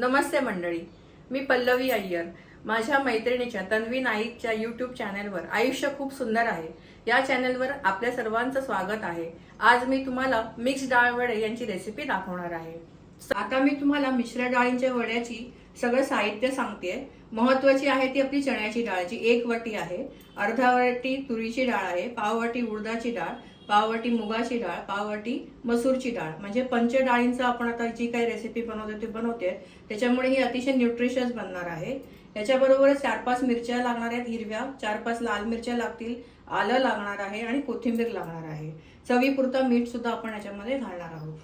नमस्ते मंडळी मी पल्लवी अय्यर. माझ्या मैत्रिणीच्या तन्वी नाईकच्या यूट्यूब चॅनेलवर आयुष्य खूप सुंदर आहे. या चॅनेलवर आपल्या सर्वांचं स्वागत आहे. आज मी तुम्हाला मिक्स डाळ वडे यांची रेसिपी दाखवणार आहे. आता मी तुम्हाला मिश्र डाळींच्या वड्याची सगळं साहित्य सांगते महत्वाची आहे ती आपली चण्याची डाळ जी एक वटी आहे. अर्धा वटी तुरीची डाळ आहे पाव वटी उडदाची डाळ पाववाटी मुगाची डाळ पाववाटी मसूरची डाळ. म्हणजे पंच डाळींचं आपण आता जी काही रेसिपी बनवतो ती बनवते त्याच्यामुळे ही अतिशय न्यूट्रिशियस बनणार आहे. याच्याबरोबरच चार पाच मिरच्या लागणार आहेत हिरव्या. चार पाच लाल मिरच्या लागतील आलं लागणार आहे आणि कोथिंबीर लागणार आहे. चवीपुरतं मीठ सुद्धा आपण याच्यामध्ये घालणार आहोत.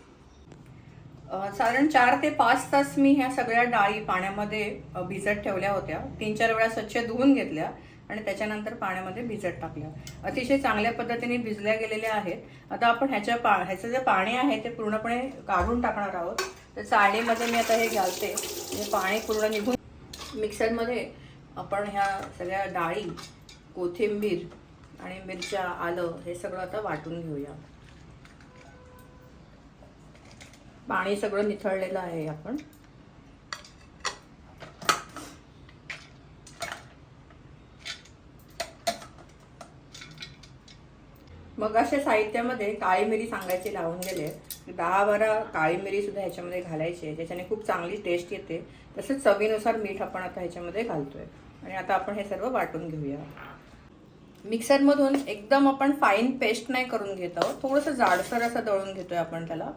साधारण चार ते पाच तास मी ह्या सगळ्या डाळी पाण्यामध्ये भिजत ठेवल्या होत्या. तीन चार वेळा स्वच्छ धुवून घेतल्या. आणि त्याच्यानंतर पाण्यामध्ये भिजत टाकलं. अतिशय चांगल्या पद्धतीने भिजल्या गेलेल्या आहेत. आता आपण ह्याच्या पा ह्याचं जे पाणी आहे ते पूर्णपणे काढून टाकणार आहोत. तर चाळणीमध्ये मी आता हे घालते. म्हणजे पाणी पूर्ण निघून मिक्सरमध्ये आपण ह्या सगळ्या डाळी कोथिंबीर आणि मिरच्या आलं हे सगळं आता वाटून घेऊया. पाणी सगळं निथळलेलं आहे आपण. मग अशा साहित्यामध्ये काळी मिरी सांगायची लावून गेले दहा बारा काळी मिरी सुद्धा ह्याच्यामध्ये घालायची आहे ज्याच्याने खूप चांगली टेस्ट येते. तसंच चवीनुसार मीठ आपण आता ह्याच्यामध्ये घालतोय. आणि आता आपण हे सर्व वाटून घेऊया. मिक्सरमधून एकदम आपण फाईन पेस्ट नाही करून घेत आहोत. थोडंसं जाडसर असं दळून घेतोय आपण त्याला.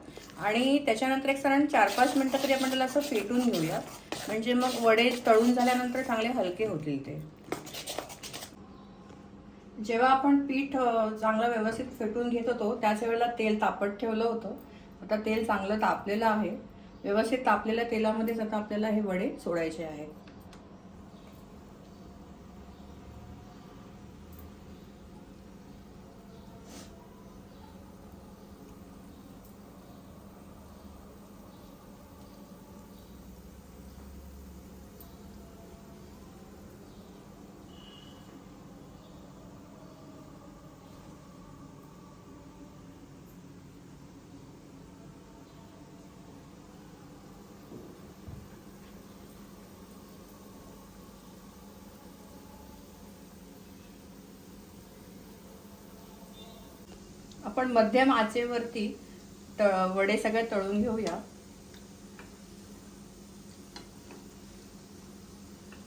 आणि त्याच्यानंतर एक साधारण चार पाच मिनटं तरी आपण त्याला असं फेटून घेऊया. म्हणजे मग वडे तळून झाल्यानंतर चांगले हलके होतील ते. जेव्हा आपण पीठ चांगलं व्यवस्थित फेटून घेत होतो त्याच वेळेला तेल तापत ठेवलं होतं. आता तेल चांगलं तापलेलं आहे. व्यवस्थित तापलेल्या तेलामध्येच आता आपल्याला हे वडे सोडायचे आहेत. आपण मध्यम आचेवरती तळ वडे सगळे तळून घेऊया.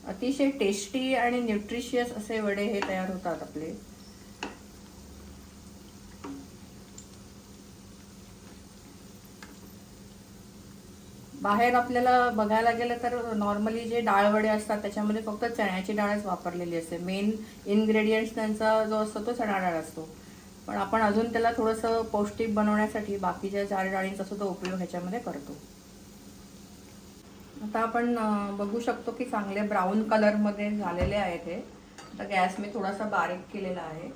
अतिशय टेस्टी आणि न्यूट्रिशियस असे वडे हे तयार होतात आपले. बाहेर आपल्याला बघायला गेलं तर नॉर्मली जे डाळ वडे असतात त्याच्यामध्ये फक्त चण्याची डाळच वापरलेली असते. मेन इन्ग्रेडियंट्स त्यांचा जो असतो तो चणा डाळ असतो. पण आपण अजून त्याला थोडंसं पौष्टिक बनवण्यासाठी बाकीच्या चार डाळींचा सुद्धा उपयोग ह्याच्यामध्ये करतो. आता आपण बघू शकतो की चांगले ब्राऊन कलरमध्ये झालेले आहेत हे. आता गॅस मी थोडासा बारीक केलेला आहे.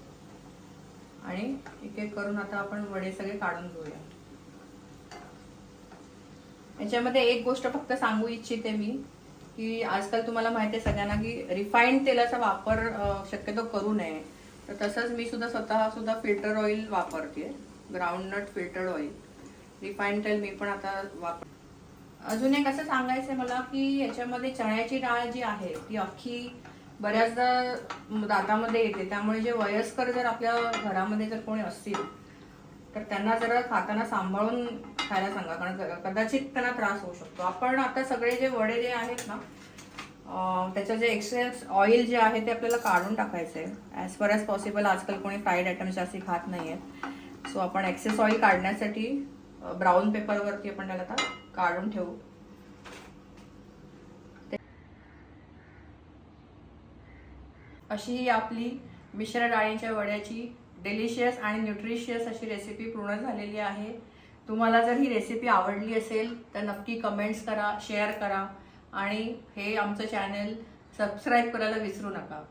आणि एक एक करून आता आपण वडे सगळे काढून घेऊया. याच्यामध्ये एक गोष्ट फक्त सांगू इच्छिते मी की आजकाल तुम्हाला माहिती आहे सगळ्यांना की रिफाईंड तेलाचा वापर शक्यतो करू नये. तर तसंच मी सुद्धा स्वतः सुद्धा फिल्टर ऑइल वापरते. ग्राउंडनट फिल्टर ऑइल रिफाईन तेल मी पण आता वापर अजून एक असं सांगायचं आहे मला की याच्यामध्ये चण्याची डाळ जी आहे ती अख्खी बऱ्याचदा दातामध्ये येते. त्यामुळे जे वयस्कर जर आपल्या घरामध्ये जर कोणी असतील तर त्यांना जरा खाताना सांभाळून खायला सांगा. कारण कदाचित त्यांना त्रास होऊ शकतो. आपण आता सगळे जे वडे जे आहेत ना त्याचं जे एक्सेस ऑइल जे आहे ते आपल्याला काढून टाकायचं आहे ॲज फार ॲज पॉसिबल आजकाल कोणी फ्राईड आयटम्स जास्ती खात नाही आहेत सो आपण एक्सेस ऑइल काढण्यासाठी ब्राऊन पेपरवरती आपण त्याला आता काढून ठेवू. अशी ही आपली मिश्र डाळींच्या वड्याची डिलिशियस आणि न्यूट्रिशियस अशी रेसिपी पूर्ण झालेली आहे. तुम्हाला जर ही रेसिपी आवडली असेल तर नक्की कमेंट्स करा शेअर करा. आणि हे आमचं चॅनल सबस्क्राईब करायला विसरू नका.